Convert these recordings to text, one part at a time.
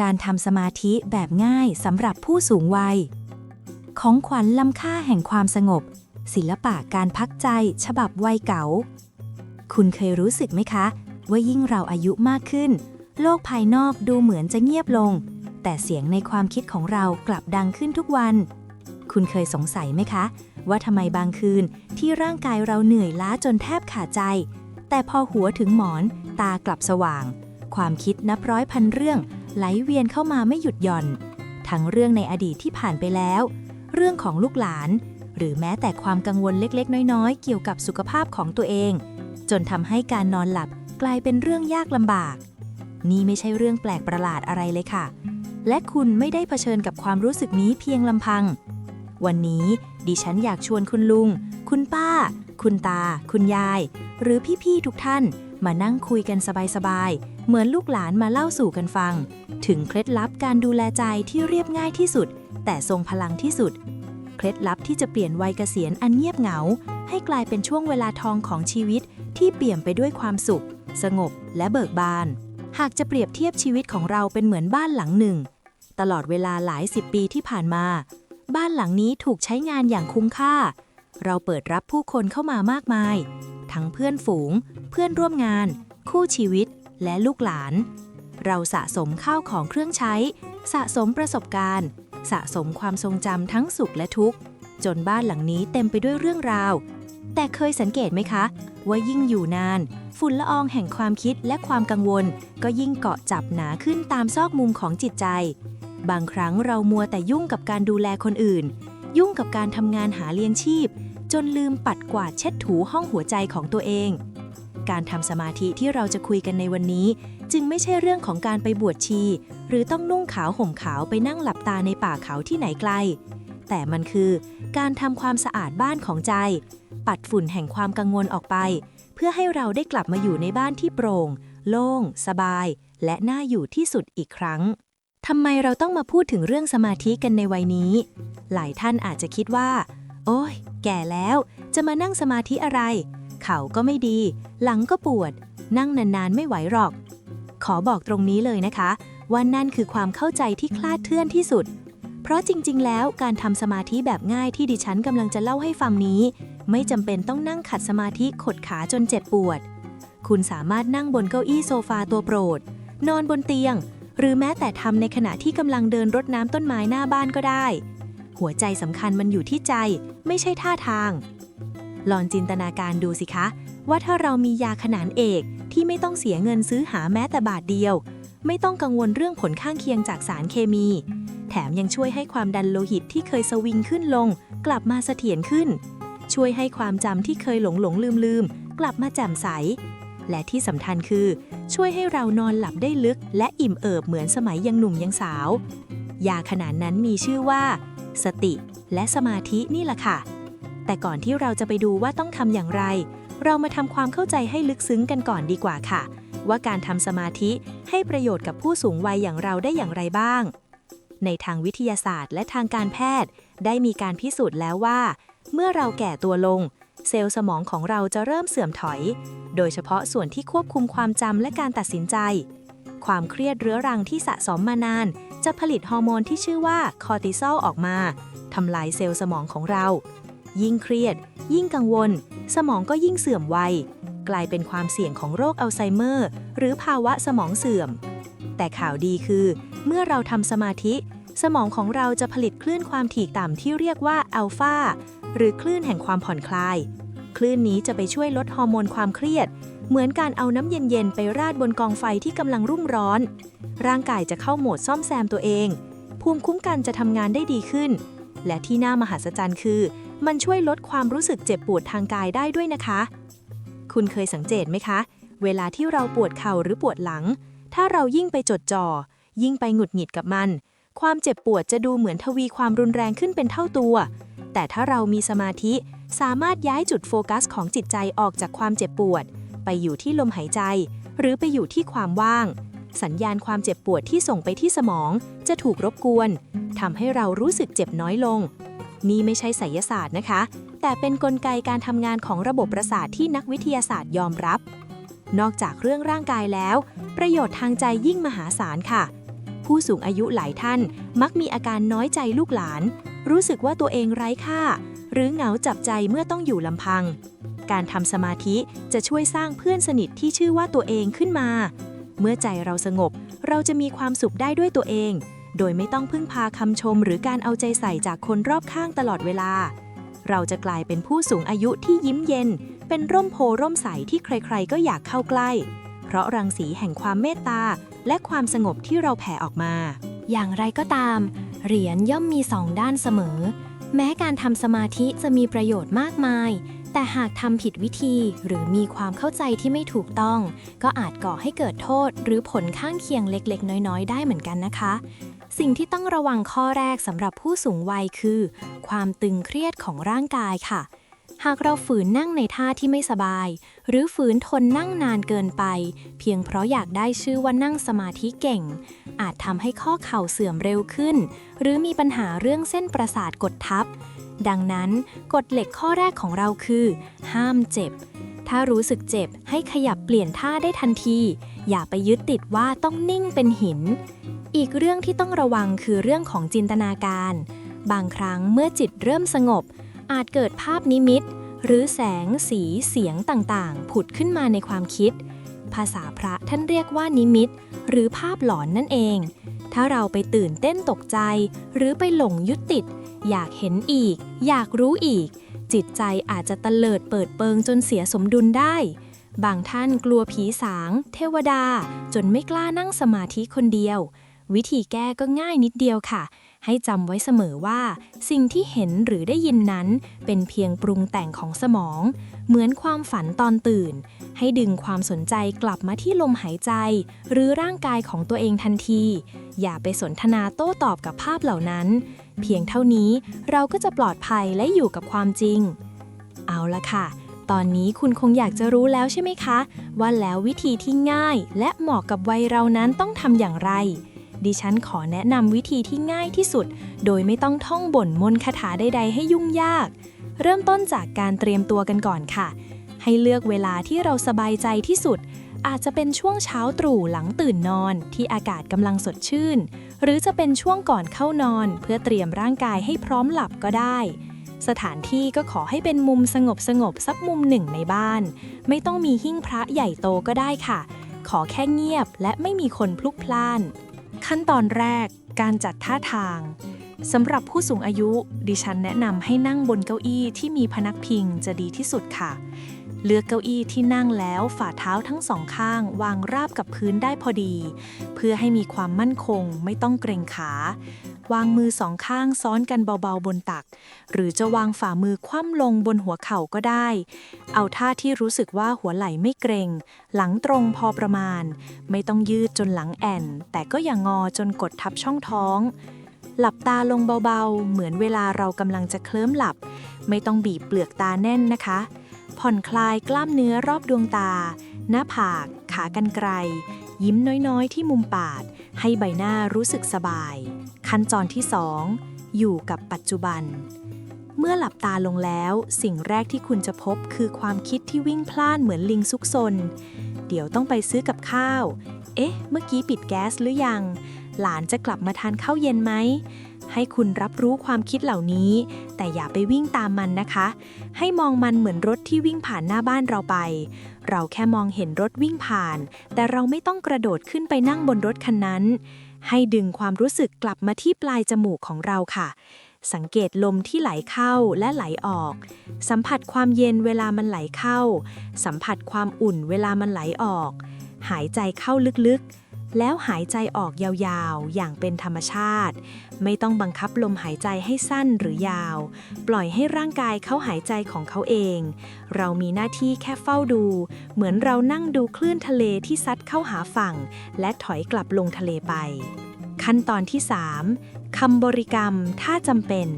การทำสมาธิแบบง่ายสำหรับผู้สูงวัย ของขวัญล้ำค่าแห่งความสงบ ศิลปะการพักใจฉบับวัยเก๋าคุณเคยรู้สึกไหมคะ ว่ายิ่งเราอายุมากขึ้น โลกภายนอกดูเหมือนจะเงียบลง แต่เสียงในความคิดของเรากลับดังขึ้นทุกวัน คุณเคยสงสัยไหมคะ ว่าทำไมบางคืนที่ร่างกายเราเหนื่อยล้าจนแทบขาดใจ แต่พอหัวถึงหมอน ตากลับสว่าง ความคิดนับร้อยพันเรื่อง ไหลเวียนเข้ามาไม่หยุดหย่อน ทั้งเรื่องในอดีตที่ผ่านไปแล้ว เรื่องของลูกหลาน หรือแม้แต่ความกังวลเล็กๆ น้อยๆ เกี่ยวกับสุขภาพของตัวเอง จนทำให้การนอนหลับกลายเป็นเรื่องยากลำบาก นี่ไม่ใช่เรื่องแปลกประหลาดอะไรเลยค่ะ และคุณไม่ได้เผชิญกับความรู้สึกนี้เพียงลำพัง วันนี้ดิฉันอยากชวนคุณลุง คุณป้า คุณตา คุณยาย หรือพี่ๆทุกท่านมานั่งคุยกันสบายๆ เหมือนลูกหลานมาเล่าสู่กันฟัง ถึงเคล็ดลับการดูแลใจที่เรียบง่ายที่สุด แต่ทรงพลังที่สุด เคล็ดลับที่จะเปลี่ยนวัยเกษียณอันเงียบเหงา ให้กลายเป็นช่วงเวลาทองของชีวิตที่เปี่ยมไปด้วยความสุข สงบและเบิกบาน หากจะเปรียบเทียบชีวิตของเราเป็นเหมือนบ้านหลังหนึ่ง ตลอดเวลาหลายสิบปีที่ผ่านมา บ้านหลังนี้ถูกใช้งานอย่างคุ้มค่า เราเปิดรับผู้คนเข้ามามากมาย ทั้งเพื่อนฝูง เพื่อนร่วมงาน คู่ชีวิต และลูกหลาน เราสะสมข้าวของเครื่องใช้ สะสมประสบการณ์ สะสมความทรงจำทั้งสุขและทุกข์ จนบ้านหลังนี้เต็มไปด้วยเรื่องราว แต่เคยสังเกตไหมคะ ว่ายิ่งอยู่นาน ฝุ่นละอองแห่งความคิดและความกังวล ก็ยิ่งเกาะจับหนาขึ้นตามซอกมุมของจิตใจ บางครั้งเรามัวแต่ยุ่งกับการดูแลคนอื่น ยุ่งกับการทำงานหาเลี้ยงชีพ จนลืมปัดกวาดเช็ดถูห้องหัวใจของตัวเอง การทำสมาธิที่เราจะคุยกันในวันนี้ จึงไม่ใช่เรื่องของการไปบวชชี หรือต้องนุ่งขาวห่มขาวไปนั่งหลับตาในป่าเขาที่ไหนไกล แต่มันคือการทำความสะอาดบ้านของใจ ปัดฝุ่นแห่งความกังวลออกไป เพื่อให้เราได้กลับมาอยู่ในบ้านที่โปร่ง โล่ง สบาย และน่าอยู่ที่สุดอีกครั้งทำไมเราต้องมาพูดถึงเรื่องสมาธิกันในวัยนี้ หลายท่านอาจจะคิดว่า โอ้ย แก่แล้ว จะมานั่งสมาธิอะไร เข่าก็ไม่ดี หลังก็ปวด นั่งนานๆไม่ไหวหรอก ขอบอกตรงนี้เลยนะคะ ว่านั่นคือความเข้าใจที่คลาดเคลื่อนที่สุด เพราะจริงๆ แล้วการทำสมาธิแบบง่ายที่ดิฉันกำลังจะเล่าให้ฟังนี้ ไม่จำเป็นต้องนั่งขัดสมาธิขดขาจนเจ็บปวด คุณสามารถนั่งบนเก้าอี้โซฟาตัวโปรด นอนบนเตียง หรือแม้แต่ทำในขณะที่กำลังเดินรดน้ำต้นไม้หน้าบ้านก็ได้ หัวใจสำคัญมันอยู่ที่ใจ ไม่ใช่ท่าทาง ลองจินตนาการดูสิคะ ว่าถ้าเรามียาขนานเอกที่ไม่ต้องเสียเงินซื้อหาแม้แต่บาทเดียว ไม่ต้องกังวลเรื่องผลข้างเคียงจากสารเคมี แถมยังช่วยให้ความดันโลหิตที่เคยสวิงขึ้นลง กลับมาเสถียรขึ้น ช่วยให้ความจำที่เคยหลงหลงลืมลืมกลับมาแจ่มใส และที่สำคัญคือ ช่วยให้เรานอนหลับได้ลึก และอิ่มเอิบเหมือนสมัยยังหนุ่มยังสาว ยาขนาดนั้นมีชื่อว่า สติและสมาธินี่แหละค่ะ แต่ก่อนที่เราจะไปดูว่าต้องทำอย่างไร เรามาทำความเข้าใจให้ลึกซึ้งกันก่อนดีกว่าค่ะ ว่าการทำสมาธิให้ประโยชน์กับผู้สูงวัยอย่างเราได้อย่างไรบ้าง ในทางวิทยาศาสตร์และทางการแพทย์ ได้มีการพิสูจน์แล้วว่า เมื่อเราแก่ตัวลง เซลล์สมองของเราจะเริ่มเสื่อมถอย โดยเฉพาะส่วนที่ควบคุมความจำและการตัดสินใจ ความเครียดเรื้อรังที่สะสมมานาน จะผลิตฮอร์โมนที่ชื่อว่าคอร์ติซอลออกมาทำลายเซลล์สมองของเรา ยิ่งเครียด ยิ่งกังวล สมองก็ยิ่งเสื่อมไว กลายเป็นความเสี่ยงของโรคอัลไซเมอร์ หรือภาวะสมองเสื่อม แต่ข่าวดีคือ เมื่อเราทำสมาธิ สมองของเราจะผลิตคลื่นความถี่ต่ำที่เรียกว่าอัลฟาหรือคลื่นแห่งความผ่อนคลาย คลื่นนี้จะไปช่วยลดฮอร์โมนความเครียด เหมือนการเอาน้ำเย็นๆไปราดบนกองไฟที่กำลังรุ่มร้อน ร่างกายจะเข้าโหมดซ่อมแซมตัวเอง ภูมิคุ้มกันจะทำงานได้ดีขึ้น และที่น่ามหัศจรรย์คือ มันช่วยลดความรู้สึกเจ็บปวดทางกายได้ด้วยนะคะ คุณเคยสังเกตไหมคะ เวลาที่เราปวดเข่าหรือปวดหลัง ถ้าเรายิ่งไปจดจ่อ ยิ่งไปหงุดหงิดกับมัน ความเจ็บปวดจะดูเหมือนทวีความรุนแรงขึ้นเป็นเท่าตัว แต่ถ้าเรามีสมาธิสามารถย้ายจุดโฟกัสของจิตใจออกจากความเจ็บปวด ไปอยู่ที่ลมหายใจ หรือไปอยู่ที่ความว่าง สัญญาณความเจ็บปวดที่ส่งไปที่สมอง จะถูกรบกวนทำให้เรารู้สึกเจ็บน้อยลง นี่ไม่ใช่ไสยศาสตร์นะคะ แต่เป็นนกลไกการทำงานของระบบประสาทที่นักวิทยาศาสตร์ยอมรับ นอกจากเรื่องร่างกายแล้ว ประโยชน์ทางใจยิ่งมหาศาลค่ะผผู้สูงอายุหลายท่านมักมีอาการน้อยใจลูกหลาน รู้สึกว่าตัวเองไร้ค่า หรือเหงาจับใจเมื่อต้องอยู่ลำพัง การทำสมาธิจะช่วยสร้างเพื่อนสนิทที่ชื่อว่าตัวเองขึ้นมา เมื่อใจเราสงบ เราจะมีความสุขได้ด้วยตัวเอง โดยไม่ต้องพึ่งพาคำชมหรือการเอาใจใส่จากคนรอบข้างตลอดเวลา เราจะกลายเป็นผู้สูงอายุที่ยิ้มเย็น เป็นร่มโพร่มใสที่ใครๆ ก็อยากเข้าใกล้ เพราะรังสีแห่งความเมตตา และความสงบที่เราแผ่ออกมา อย่างไรก็ตาม เหรียญย่อมมีสองด้านเสมอ แม้การทำสมาธิจะมีประโยชน์มากมาย แต่หากทำผิดวิธีหรือมีความเข้าใจที่ไม่ถูกต้อง ก็อาจก่อให้เกิดโทษหรือผลข้างเคียงเล็กๆ น้อยๆ ได้เหมือนกันนะคะ สิ่งที่ต้องระวังข้อแรกสำหรับผู้สูงวัยคือ ความตึงเครียดของร่างกายค่ะ หากเราฝืนนั่งในท่าที่ไม่สบาย หรือฝืนทนนั่งนานเกินไป เพียงเพราะอยากได้ชื่อว่านั่งสมาธิเก่ง อาจทำให้ข้อเข่าเสื่อมเร็วขึ้น หรือมีปัญหาเรื่องเส้นประสาทกดทับ ดังนั้นกฎเหล็กข้อแรกของเราคือ ห้ามเจ็บถ้ารู้สึกเจ็บให้ขยับเปลี่ยนท่าได้ทันที อย่าไปยึดติดว่าต้องนิ่งเป็นหิน อีกเรื่องที่ต้องระวังคือเรื่องของจินตนาการ บางครั้งเมื่อจิตเริ่มสงบ อาจเกิดภาพนิมิต หรือแสงสีเสียงต่างๆ ผุดขึ้นมาในความคิด ภาษาพระท่านเรียกว่านิมิต หรือภาพหลอนนั่นเอง ถ้าเราไปตื่นเต้นตกใจ หรือไปหลงยึดติด อยากเห็นอีก อยากรู้อีก จิตใจอาจจะตะเลิดเปิดเปิงจนเสียสมดุลได้บางท่านกลัวผีสาง เทวดา จนไม่กล้านั่งสมาธิคนเดียว วิธีแก้ก็ง่ายนิดเดียวค่ะ ให้จำไว้เสมอว่า สิ่งที่เห็นหรือได้ยินนั้น เป็นเพียงปรุงแต่งของสมอง เหมือนความฝันตอนตื่น ให้ดึงความสนใจกลับมาที่ลมหายใจ หรือร่างกายของตัวเองทันที อย่าไปสนทนาโต้ตอบกับภาพเหล่านั้น เพียงเท่านี้เราก็จะปลอดภัยและอยู่กับความจริง เอาละค่ะตอนนี้คุณคงอยากจะรู้แล้วใช่ไหมคะ ว่าแล้ววิธีที่ง่ายและเหมาะกับวัยเรานั้นต้องทำอย่างไร ดิฉันขอแนะนำวิธีที่ง่ายที่สุด โดยไม่ต้องท่องบ่นมนต์คาถาใดๆให้ยุ่งยาก เริ่มต้นจากการเตรียมตัวกันก่อนค่ะ ให้เลือกเวลาที่เราสบายใจที่สุด อาจจะเป็นช่วงเช้าตรู่หลังตื่นนอน ที่อากาศกำลังสดชื่น หรือจะเป็นช่วงก่อนเข้านอน เพื่อเตรียมร่างกายให้พร้อมหลับก็ได้สถานที่ก็ขอให้เป็นมุมสงบสงบๆสักมุมหนึ่งในบ้าน ไม่ต้องมีหิ้งพระใหญ่โตก็ได้ค่ะ ขอแค่เงียบและไม่มีคนพลุกพล่าน ขั้นตอนแรก การจัดท่าทางสำหรับผู้สูงอายุ ดิฉันแนะนำให้นั่งบนเก้าอี้ที่มีพนักพิงจะดีที่สุดค่ะ เลือกเก้าอี้ที่นั่งแล้วฝ่าเท้าทั้งสองข้าง วางราบกับพื้นได้พอดี เพื่อให้มีความมั่นคงไม่ต้องเกรงขา วางมือสองข้างซ้อนกันเบาๆบนตัก หรือจะวางฝ่ามือคว่ำลงบนหัวเข่าก็ได้ เอาท่าที่รู้สึกว่าหัวไหล่ไม่เกรง หลังตรงพอประมาณ ไม่ต้องยืดจนหลังแอนแต่ก็อย่างงอจนกดทับช่องท้อง หลับตาลงเบาๆ เหมือนเวลาเรากำลังจะเคลิ้มหลับ ไม่ต้องบีบเปลือกตาแน่นนะคะ ผ่อนคลายกล้ามเนื้อรอบดวงตา หน้าผาก ขากรรไกร ยิ้มน้อยๆ ที่มุมปาก ให้ใบหน้ารู้สึกสบาย ขั้นตอนที่ 2 อยู่กับปัจจุบัน เมื่อหลับตาลงแล้ว สิ่งแรกที่คุณจะพบคือความคิดที่วิ่งพล่านเหมือนลิงซุกซน เดี๋ยวต้องไปซื้อกับข้าว เอ๊ะ เมื่อกี้ปิดแก๊สหรือยัง หลานจะกลับมาทานข้าวเย็นไหม ให้คุณรับรู้ความคิดเหล่านี้ แต่อย่าไปวิ่งตามมันนะคะ ให้มองมันเหมือนรถที่วิ่งผ่านหน้าบ้านเราไป เราแค่มองเห็นรถวิ่งผ่าน แต่เราไม่ต้องกระโดดขึ้นไปนั่งบนรถคันนั้น ให้ดึงความรู้สึกกลับมาที่ปลายจมูกของเราค่ะสังเกตลมที่ไหลเข้าและไหลออก สัมผัสความเย็นเวลามันไหลเข้า สัมผัสความอุ่นเวลามันไหลออก หายใจเข้าลึกๆ แล้วหายใจออกยาวๆ อย่างเป็นธรรมชาติ ไม่ต้องบังคับลมหายใจให้สั้นหรือยาว ปล่อยให้ร่างกายเขาหายใจของเขาเอง เรามีหน้าที่แค่เฝ้าดู เหมือนเรานั่งดูคลื่นทะเลที่ซัดเข้าหาฝั่ง และถอยกลับลงทะเลไป ขั้นตอนที่ 3คำบริกรรมถ้าจำเป็น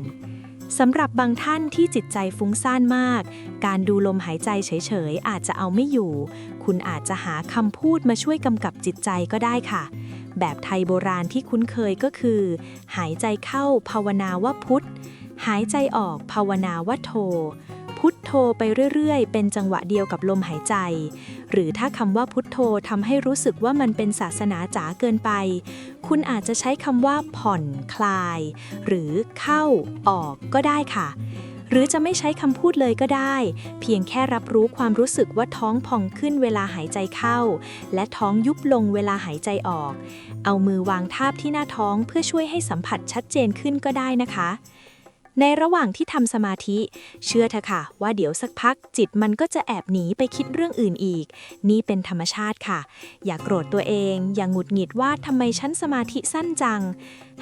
สำหรับบางท่านที่จิตใจฟุ้งซ่านมาก การดูลมหายใจเฉยๆ อาจจะเอาไม่อยู่ คุณอาจจะหาคำพูดมาช่วยกำกับจิตใจก็ได้ค่ะ แบบไทยโบราณที่คุ้นเคยก็คือ หายใจเข้าภาวนาว่าพุทธ หายใจออกภาวนาว่าโท พุทโทไปเรื่อยๆ เป็นจังหวะเดียวกับลมหายใจ หรือถ้าคำว่าพุทโธทำให้รู้สึกว่ามันเป็นศาสนาจ๋าเกินไป คุณอาจจะใช้คำว่าผ่อนคลาย หรือเข้าออกก็ได้ค่ะ หรือจะไม่ใช้คำพูดเลยก็ได้ เพียงแค่รับรู้ความรู้สึกว่าท้องพองขึ้นเวลาหายใจเข้า และท้องยุบลงเวลาหายใจออก เอามือวางทาบที่หน้าท้องเพื่อช่วยให้สัมผัสชัดเจนขึ้นก็ได้นะคะ ในระหว่างที่ทำสมาธิ เชื่อเถอะค่ะ ว่าเดี๋ยวสักพักจิตมันก็จะแอบหนีไปคิดเรื่องอื่นอีก นี่เป็นธรรมชาติค่ะ อย่ากโกรธตัวเอง อย่างหงุดหงิดว่าทำไมฉันสมาธิสั้นจัง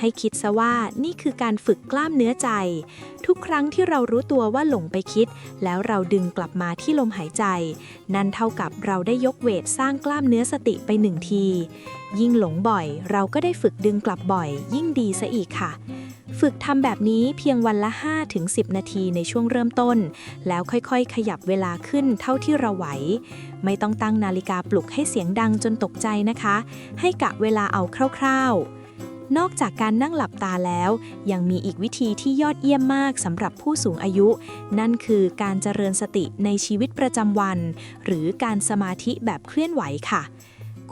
ให้คิดซะว่านี่คือการฝึกกล้ามเนื้อใจ ทุกครั้งที่เรารู้ตัวว่าหลงไปคิด แล้วเราดึงกลับมาที่ลมหายใจ นั่นเท่ากับเราได้ยกเวทสร้างกล้ามเนื้อสติไปหนึ่งที ยิ่งหลงบ่อย เราก็ได้ฝึกดึงกลับบ่อย ยิ่งดีซะอีกค่ะ ฝึกทำแบบนี้เพียงวันละ 5-10 นาทีในช่วงเริ่มต้น แล้วค่อยๆ ขยับเวลาขึ้นเท่าที่เราไหว ไม่ต้องตั้งนาฬิกาปลุกให้เสียงดังจนตกใจนะคะ ให้กะเวลาเอาคร่าวๆนอกจากการนั่งหลับตาแล้ว ยังมีอีกวิธีที่ยอดเยี่ยมมากสำหรับผู้สูงอายุ นั่นคือการเจริญสติในชีวิตประจำวัน หรือการสมาธิแบบเคลื่อนไหวค่ะ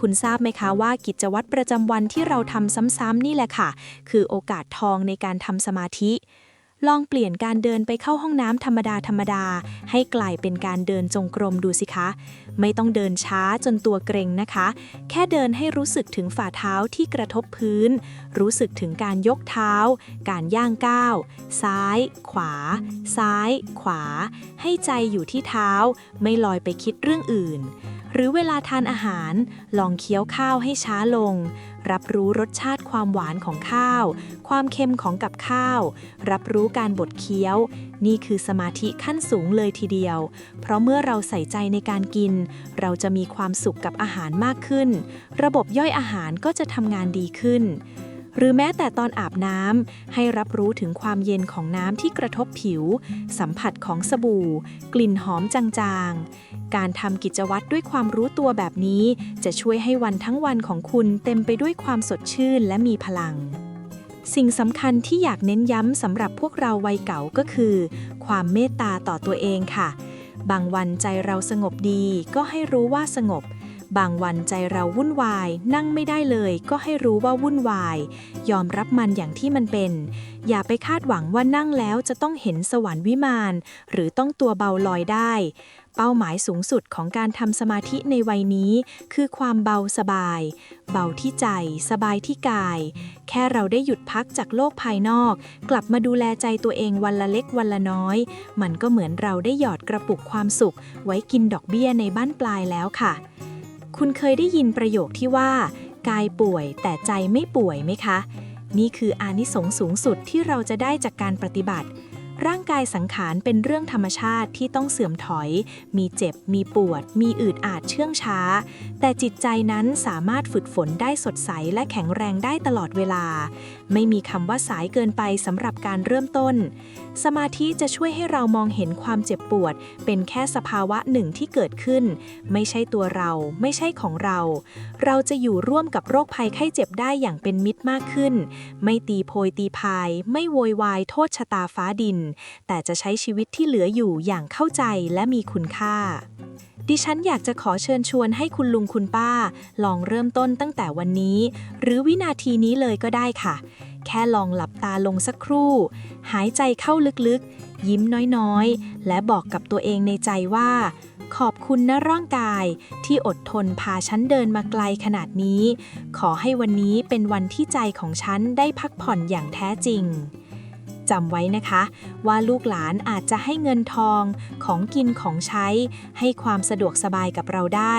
คุณทราบไหมคะว่ากิจวัตรประจำวันที่เราทำซ้ำๆนี่แหละค่ะ คือโอกาสทองในการทำสมาธิ ลองเปลี่ยนการเดินไปเข้าห้องน้ำธรรมดาธรรมดา ให้กลายเป็นการเดินจงกรมดูสิคะ ไม่ต้องเดินช้าจนตัวเกรงนะคะ แค่เดินให้รู้สึกถึงฝ่าเท้าที่กระทบพื้น รู้สึกถึงการยกเท้า การย่างก้าว ซ้าย ขวา ซ้าย ขวา ให้ใจอยู่ที่เท้า ไม่ลอยไปคิดเรื่องอื่น หรือเวลาทานอาหาร ลองเคี้ยวข้าวให้ช้าลง รับรู้รสชาติความหวานของข้าว ความเค็มของกับข้าว รับรู้การบดเคี้ยว นี่คือสมาธิขั้นสูงเลยทีเดียว เพราะเมื่อเราใส่ใจในการกิน เราจะมีความสุขกับอาหารมากขึ้น ระบบย่อยอาหารก็จะทำงานดีขึ้น หรือแม้แต่ตอนอาบน้ำให้รับรู้ถึงความเย็นของน้ำที่กระทบผิว สัมผัสของสบู่ กลิ่นหอมจางๆ การทำกิจวัตรด้วยความรู้ตัวแบบนี้ จะช่วยให้วันทั้งวันของคุณเต็มไปด้วยความสดชื่นและมีพลังสิ่งสำคัญที่อยากเน้นย้ำสำหรับพวกเราวัยเก่าก็คือ ความเมตตาต่อตัวเองค่ะ บางวันใจเราสงบดีก็ให้รู้ว่าสงบ บางวันใจเราวุ่นวาย นั่งไม่ได้เลยก็ให้รู้ว่าวุ่นวาย ยอมรับมันอย่างที่มันเป็น อย่าไปคาดหวังว่านั่งแล้วจะต้องเห็นสวรรค์วิมานหรือต้องตัวเบาลอยได้ เป้าหมายสูงสุดของการทำสมาธิในวัยนี้ คือความเบาสบาย เบาที่ใจ สบายที่กาย แค่เราได้หยุดพักจากโลกภายนอก กลับมาดูแลใจตัวเองวันละเล็กวันละน้อย มันก็เหมือนเราได้หยอดกระปุกความสุข ไว้กินดอกเบี้ยในบ้านปลายแล้วค่ะ คุณเคยได้ยินประโยคที่ว่า กายป่วยแต่ใจไม่ป่วยไหมคะ นี่คืออานิสงส์สูงสุดที่เราจะได้จากการปฏิบัติ ร่างกายสังขารเป็นเรื่องธรรมชาติที่ต้องเสื่อมถอย มีเจ็บ มีปวด มีอืดอาดเชื่องช้า แต่จิตใจนั้นสามารถฝึกฝนได้สดใสและแข็งแรงได้ตลอดเวลา ไม่มีคำว่าสายเกินไปสำหรับการเริ่มต้น สมาธิจะช่วยให้เรามองเห็นความเจ็บปวด เป็นแค่สภาวะหนึ่งที่เกิดขึ้น ไม่ใช่ตัวเรา ไม่ใช่ของเรา เราจะอยู่ร่วมกับโรคภัยไข้เจ็บได้อย่างเป็นมิตรมากขึ้น ไม่ตีโพยตีพาย ไม่โวยวายโทษชะตาฟ้าดินแต่จะใช้ชีวิตที่เหลืออยู่อย่างเข้าใจและมีคุณค่า ดิฉันอยากจะขอเชิญชวนให้คุณลุงคุณป้า ลองเริ่มต้นตั้งแต่วันนี้ หรือวินาทีนี้เลยก็ได้ค่ะ แค่ลองหลับตาลงสักครู่ หายใจเข้าลึกๆ ยิ้มน้อยๆ และบอกกับตัวเองในใจว่าขอบคุณนะร่างกายที่อดทนพาฉันเดินมาไกลขนาดนี้ ขอให้วันนี้เป็นวันที่ใจของฉันได้พักผ่อนอย่างแท้จริง จำไว้นะคะ ว่าลูกหลานอาจจะให้เงินทองของกินของใช้ ให้ความสะดวกสบายกับเราได้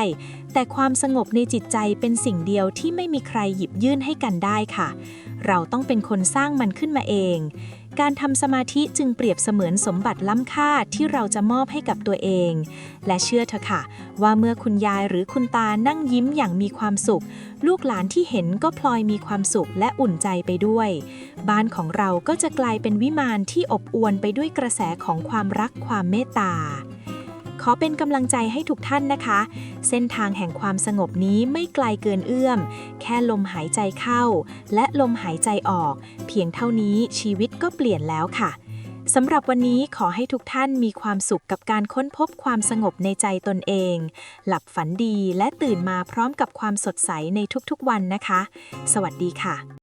แต่ความสงบในจิตใจเป็นสิ่งเดียวที่ไม่มีใครหยิบยื่นให้กันได้ค่ะ เราต้องเป็นคนสร้างมันขึ้นมาเอง การทำสมาธิจึงเปรียบเสมือนสมบัติล้ำค่าที่เราจะมอบให้กับตัวเอง และเชื่อเถอะค่ะ ว่าเมื่อคุณยายหรือคุณตานั่งยิ้มอย่างมีความสุข ลูกหลานที่เห็นก็พลอยมีความสุขและอุ่นใจไปด้วย บ้านของเราก็จะกลายเป็นวิมานที่อบอวลไปด้วยกระแสของความรักความเมตตา ขอเป็นกำลังใจให้ทุกท่านนะคะ เส้นทางแห่งความสงบนี้ไม่ไกลเกินเอื้อม แค่ลมหายใจเข้า และลมหายใจออก เพียงเท่านี้ชีวิตก็เปลี่ยนแล้วค่ะสำหรับวันนี้ขอให้ทุกท่านมีความสุขกับการค้นพบความสงบในใจตนเอง หลับฝันดีและตื่นมาพร้อมกับความสดใสในทุกๆวันนะคะ สวัสดีค่ะ